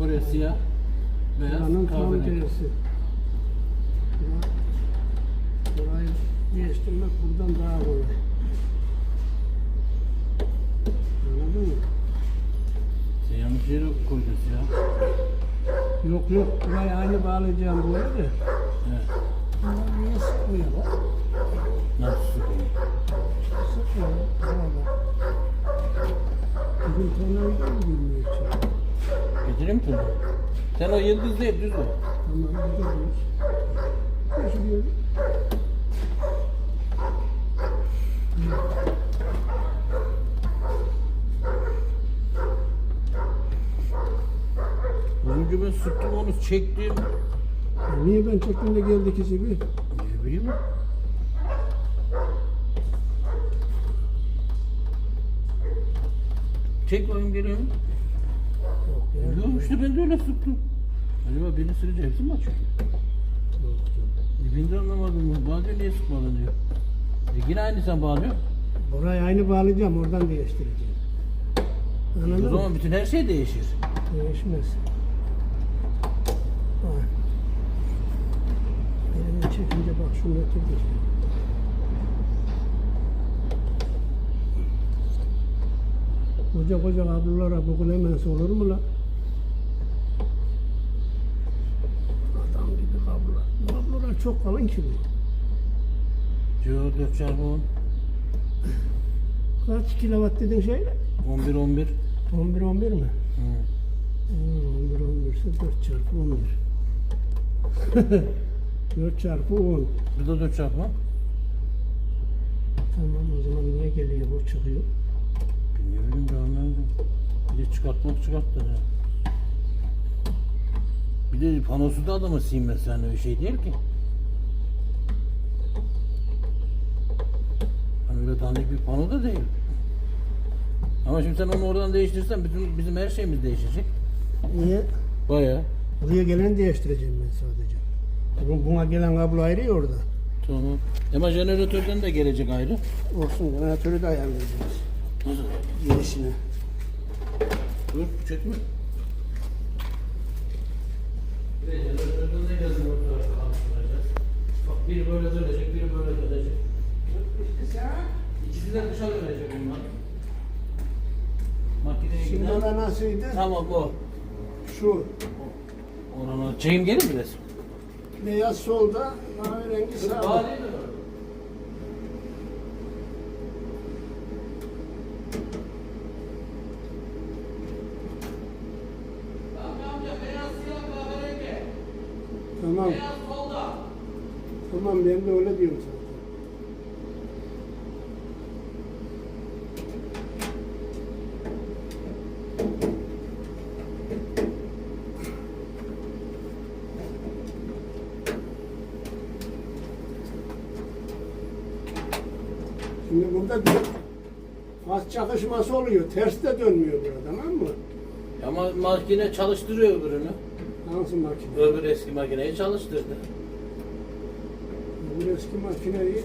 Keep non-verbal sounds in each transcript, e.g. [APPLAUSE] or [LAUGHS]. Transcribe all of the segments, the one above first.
Oraya siyah, beyaz, Buranın tam kahverengi. tersi. Bura- Burayı değiştirmek buradan daha kolay. Anladın mı? Sen yanlış yere koydun siyah. Yok yok burayı aynı bağlayacağım bu arada. Evet. Bunlar niye sıkmıyor bak? Nasıl sıkıyor? Sıkmıyor. Burada. Bizim tornavida mı bilmiyor için? Getireyim mi? Sen o yıldız değil, düz o. Tamam gidiyoruz. Geçiriyoruz. Önce ben sıktım onu çektim. Niye ben çektim de geldi ikisi bir? Ne bileyim. Çek bakayım geliyor mu? Yok işte ben de öyle sıktım. Acaba birini sürünce hepsi mi açıyor? Yok canım. Dibinde anlamadım. Bağlıyor niye sıkmadın diyor. E yine aynı sen bağlıyor. Burayı aynı bağlayacağım oradan değiştireceğim. O Anladın mı? zaman bütün her şey değişir. Değişmez. Bak. Elini çekince bak şunu ötürdü. Koca koca kablolara hemen olur mu la? Adam gibi kablolar. Bu kablolar çok kalın ki bu. Diyor 4 çarpı 10. Kaç kilowatt dedin şeyle? 11 11. 11 11 mi? Hı. Hmm, 11 11 ise 4 çarpı 11. 4 [LAUGHS] çarpı 10. Bu da 4 çarpı 10. Tamam o zaman niye geliyor bu çıkıyor? Ne bileyim görmedim. Bir de çıkartmak çıkarttı ya. Bir de panosu da adama sinmez yani öyle şey değil ki. Öyle dandik bir pano da değil. Ama şimdi sen onu oradan değiştirirsen bizim, bizim her şeyimiz değişecek. Niye? Baya. Buraya geleni değiştireceğim ben sadece. Bu- Buna gelen kablo ayrı ya orada. Tamam. Ama jeneratörden de gelecek ayrı. Olsun jeneratörü de ayarlayacağız. Nasıl? Girişine. Dur çekme. Bir de jeneratörden de gelsin ortada karıştıracağız. Bak biri böyle dönecek, biri böyle dönecek. İkisi de dışa dönecek bunlar. Makineye Şimdi giden. ona nasılydı? Tamam o. Şu Oranı çekeyim gelir mi resim? beyaz solda, kahverengi sağda. Bağlayayım mı? Tamam. Tamam ben de öyle diyorum zaten. Şimdi burada bir faz çakışması oluyor. Ters de dönmüyor burada tamam mı? Ama makine çalıştırıyor öbürünü. Nasıl makine? Öbür eski makineyi çalıştırdı. Bu eski makineyi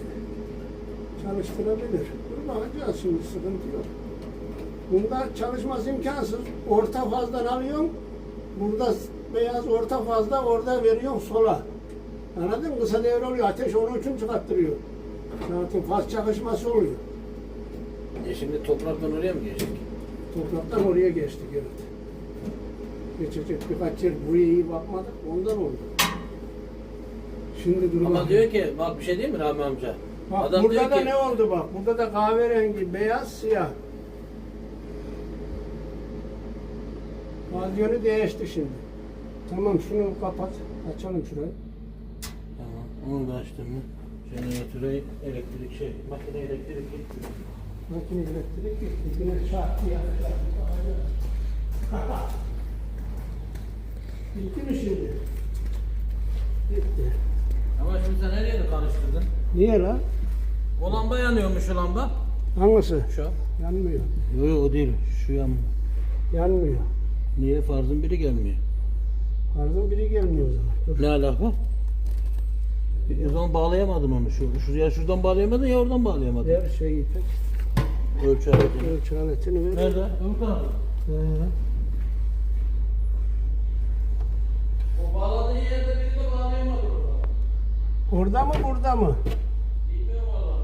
çalıştırabilir. Dur bakacağız şimdi sıkıntı yok. Bunda çalışması imkansız. Orta fazdan alıyorsun. Burada beyaz orta fazla orada veriyorsun sola. Anladın mı? Kısa devre oluyor. Ateş onun için çıkarttırıyor. Zaten faz çakışması oluyor. E şimdi topraktan oraya mı geçtik? Topraktan oraya geçtik evet. Geçecek birkaç yer buraya iyi bakmadık. Ondan oldu. Şimdi dur Ama diyor ki bak bir şey değil mi Rami amca? Bak Adam burada diyor da ki ne oldu bak? Burada da kahverengi, beyaz, siyah. Radyonu değişti şimdi. Tamam şunu kapat. Açalım şurayı. Tamam onu da açtım mı? Jeneratöre elektrik şey, makine elektrik gitti. Makine elektrik gitti. Güneş çarptı ya. Bitti mi şimdi? Bitti. Ama şimdi sen her yeri karıştırdın. Niye la? O lamba yanıyormuş şu lamba. Hangisi? Şu an. Yanmıyor. Yok yok o değil. Şu yan. Yanmıyor. Niye farzın biri gelmiyor? Arzın biri gelmiyor o zaman. Dur. Ne alaka? E, o zaman bağlayamadın onu şu. şu ya şuradan bağlayamadın ya oradan bağlayamadın. Ver şeyi tek. Ölçü aletini. Ölçü aletini ver. Nerede? Öbür tarafta. O bağladığı yerde biri de bağlayamadı orada. Orada mı burada mı? Bilmiyorum valla.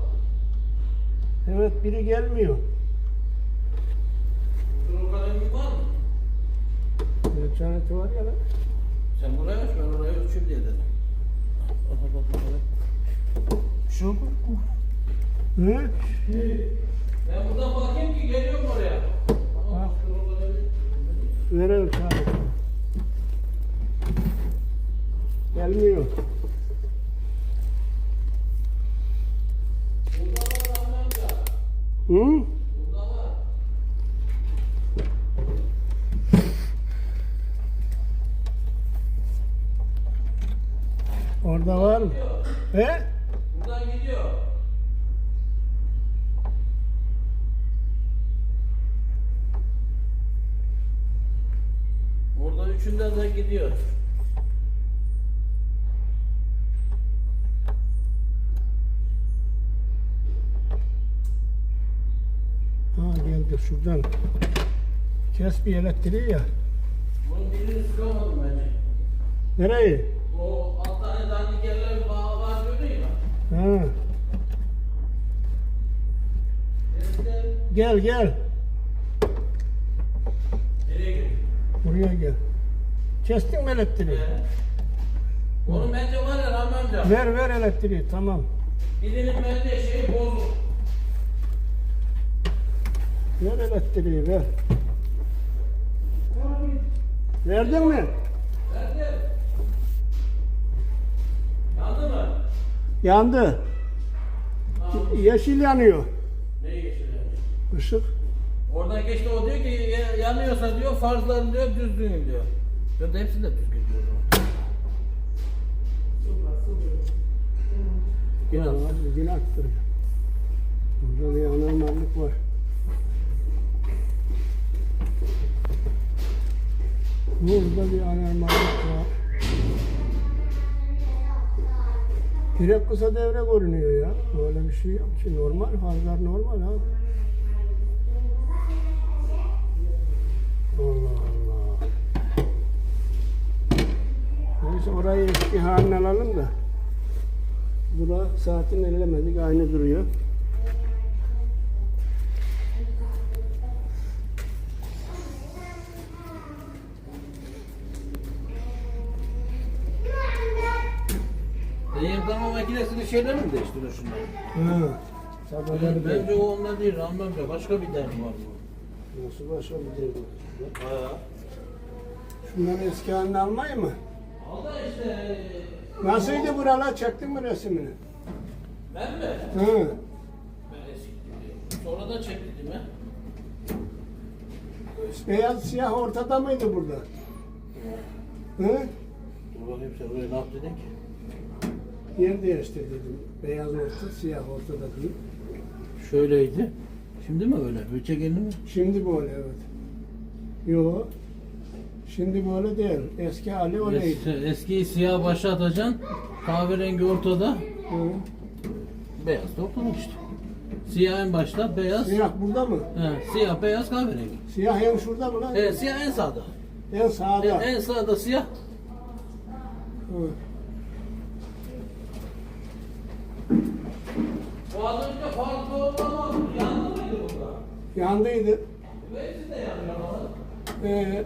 Evet biri gelmiyor. Bunun kalemi var mı? Ölçü aleti var ya lan. Sen buraya ölç ben oraya ölçeyim diye dedim. Şu mu? Hı? Ben buradan bakayım ki geliyorum oraya. Kalemi- Verelim çağır. Gelmiyor. Hı? Burada var. Orada var mı? He? Buradan gidiyor. Orada üçünden de gidiyor. Ha geldi şuradan. Kes bir elektriği ya. Bunun birini sıkamadım bence. Nereye? O yerler bir bağ var diyordun ya. Ha. Gel gel. Nereye gidiyor? Buraya gel. Kestin mi elektriği? Onun bence var ya Rahmi amca. Ver ver elektriği tamam. Birinin bence şeyi bozuk. Ver elektriği ver. Verdin mi? Nerede? Yandı mı? Yandı. Tamam. Yeşil yanıyor. Neyi geçiriyor? Işık. Oradan geçti o diyor ki "Ya- yanıyorsa diyor farzların diyor düzgün diyor. Ben de hepsini de düzgün diyor. o zaman. Günah. Günahtır. Burada bir anormallik var. Burada bir anormallik var. Direkt kısa devre görünüyor ya. Böyle bir şey yok ki. Normal. Fazlar normal abi. Neyse orayı eski haline alalım da. Bura saatin ellemedik aynı duruyor. Yıkama makinesinin şeyleri mi değiştiriyor şunları? Ha. Sabahları Bence o onda değil Rahmi amca. Başka bir derdi var bu. Nasıl başka bir şey bu? Bayağı. Şundan eski halini almayı mı? Nasılydı buralar? Çektin mi resmini? Ben mi? Hı. Ben eski. Sonradan çektim ha. Beyaz siyah ortada mıydı burada? Hı? Dur bakayım sen oraya ne yaptın ki? Yer değiştir dedim. Beyaz orta, siyah ortada değil. Şöyleydi. Şimdi mi öyle? Ölçek elini mi? Şimdi böyle evet. Yo. Şimdi böyle değil. Eski hali öyleydi. Eski, eskiyi siyah başa atacaksın. Kahverengi ortada. Hı. Beyaz da işte. Siyah en başta, beyaz. Siyah burada mı? He, siyah, beyaz, kahverengi. Siyah en şurada mı lan? Evet, siyah en sağda. En sağda. En, en sağda siyah. Hı. O az önce farklı olma yandı mıydı burada? Yandıydı. Hepsi de ama. Ee,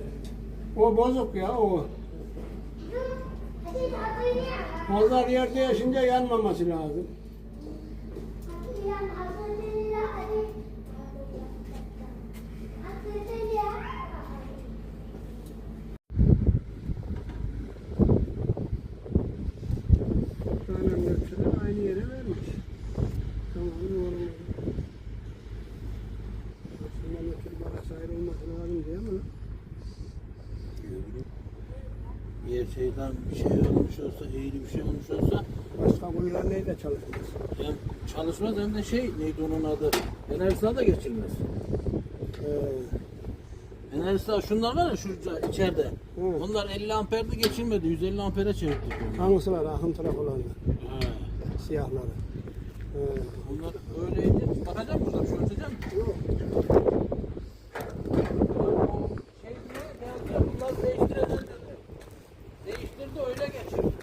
o bozuk ya o. Onlar yer değişince yanmaması lazım. Şöyle metreler aynı yere vermiş. Tamam normal. Aslında metre parası ayrı olması lazım diye ama Bir şeyden bir şey olmuş bir şey olmuş olsa başka kuyular neyle çalışmaz? hem çalışmaz hem de şey neydi onun adı? Enerjisine da geçirmez. Ee, Enerjisi şunlar var ya şurada içeride. Evet. Onlar 50 amperde geçirmedi. 150 ampere çevirdik onları. hangisiler akım taraf olanlar? He. Siyahları. Ee, Onlar öyleydi. Bakacağım burada şu ölçeceğim. yok. Şey diye geldi. Bunlar değiştirelim dedi. Değiştirdi öyle geçirdi.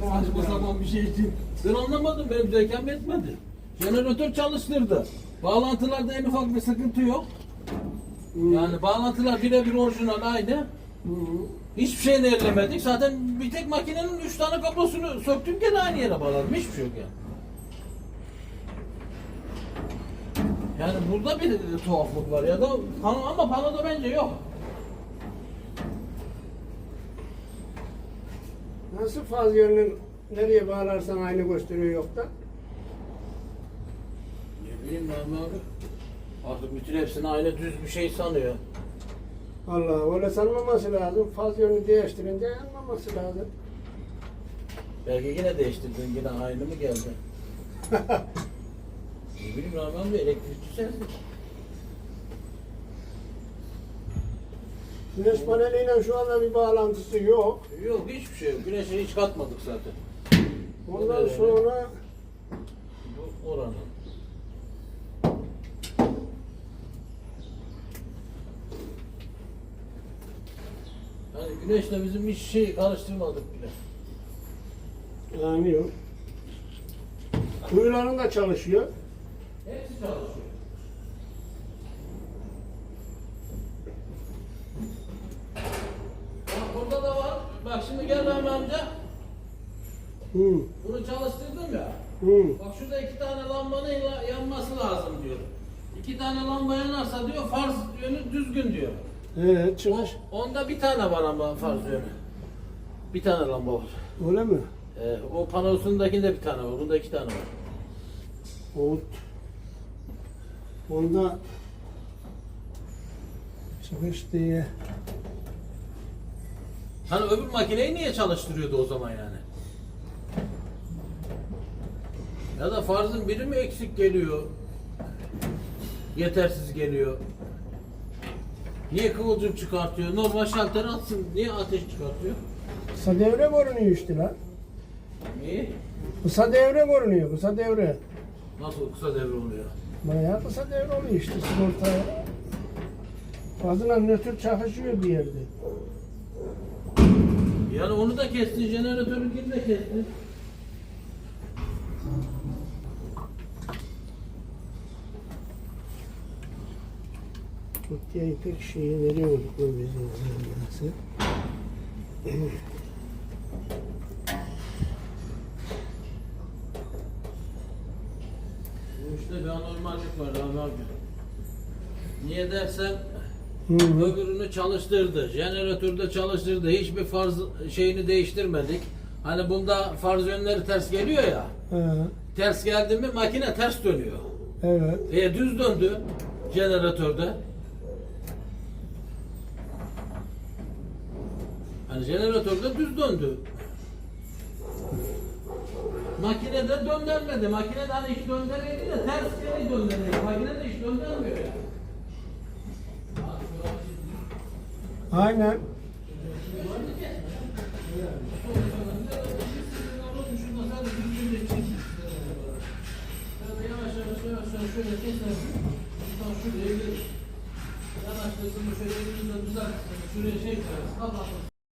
Saçma sapan bir şey için. Ben anlamadım. Benim zekam yetmedi. Jeneratör çalıştırdı. Bağlantılarda en ufak bir sıkıntı yok. Yani bağlantılar birebir orijinal aynı. Hiçbir şeyini ellemedik. Zaten bir tek makinenin üç tane kablosunu söktüm gene aynı yere bağladım. Hiçbir şey yok yani. Yani burada bir tuhaflık var ya da pano ama panoda bence yok. Nasıl faz yönünün nereye bağlarsan aynı gösteriyor yok da. Ne bileyim ben abi. Artık bütün hepsini aynı düz bir şey sanıyor. Allah öyle sanmaması lazım. Faz yönünü değiştirince yanmaması lazım. Belki yine değiştirdin yine aynı mı geldi? [LAUGHS] ne bileyim Rahman Bey elektrikçi sensin. Güneş paneliyle şu anda bir bağlantısı yok. Yok hiçbir şey yok. Güneşe hiç katmadık zaten. Ondan sonra Bu oranın. Yani güneşle bizim hiç şey karıştırmadık bile. yanıyor. Kuyuların da çalışıyor. Hepsi çalışıyor. Bak burada da var. Bak şimdi gel Rahmi amca. Hı. Bunu çalıştırdım ya. Hı. Bak şurada iki tane lambanın la- yanması lazım diyor. İki tane lamba yanarsa diyor farz yönü düzgün diyor. Evet O, çıkış. onda bir tane var ama farz yönü. Bir tane lamba var. Öyle mi? Ee, o panosundakinde bir tane var. Bunda iki tane var. Oğut. Onda çıkış diye. Hani öbür makineyi niye çalıştırıyordu o zaman yani? Ya da farzın biri mi eksik geliyor? Yetersiz geliyor. Niye kıvılcım çıkartıyor? Normal şalter atsın. Niye ateş çıkartıyor? Kısa devre görünüyor işte lan. Niye? Kısa devre görünüyor, kısa devre. Nasıl kısa devre oluyor? Bayağı kısa devre oluyor işte sigortaya. Fazla nötr çakışıyor bir yerde. Yani onu da kestin, jeneratörünkini de kestin. Tutya ipek şeyi veriyorduk o nasıl? Bu işte bir anormallik var Rahmi abi. Niye dersen Hı hı. öbürünü çalıştırdı. Jeneratörde çalıştırdı. Hiçbir farz şeyini değiştirmedik. Hani bunda farz yönleri ters geliyor ya. Ha, Ters geldi mi makine ters dönüyor. evet. E düz döndü jeneratörde. Hani jeneratörde düz döndü. Makinede döndürmedi. Makinede hani hiç döndürmedi de ters geri döndürmedi. Makinede hiç döndürmüyor ya. Aynen. Şuraya şey koyarız.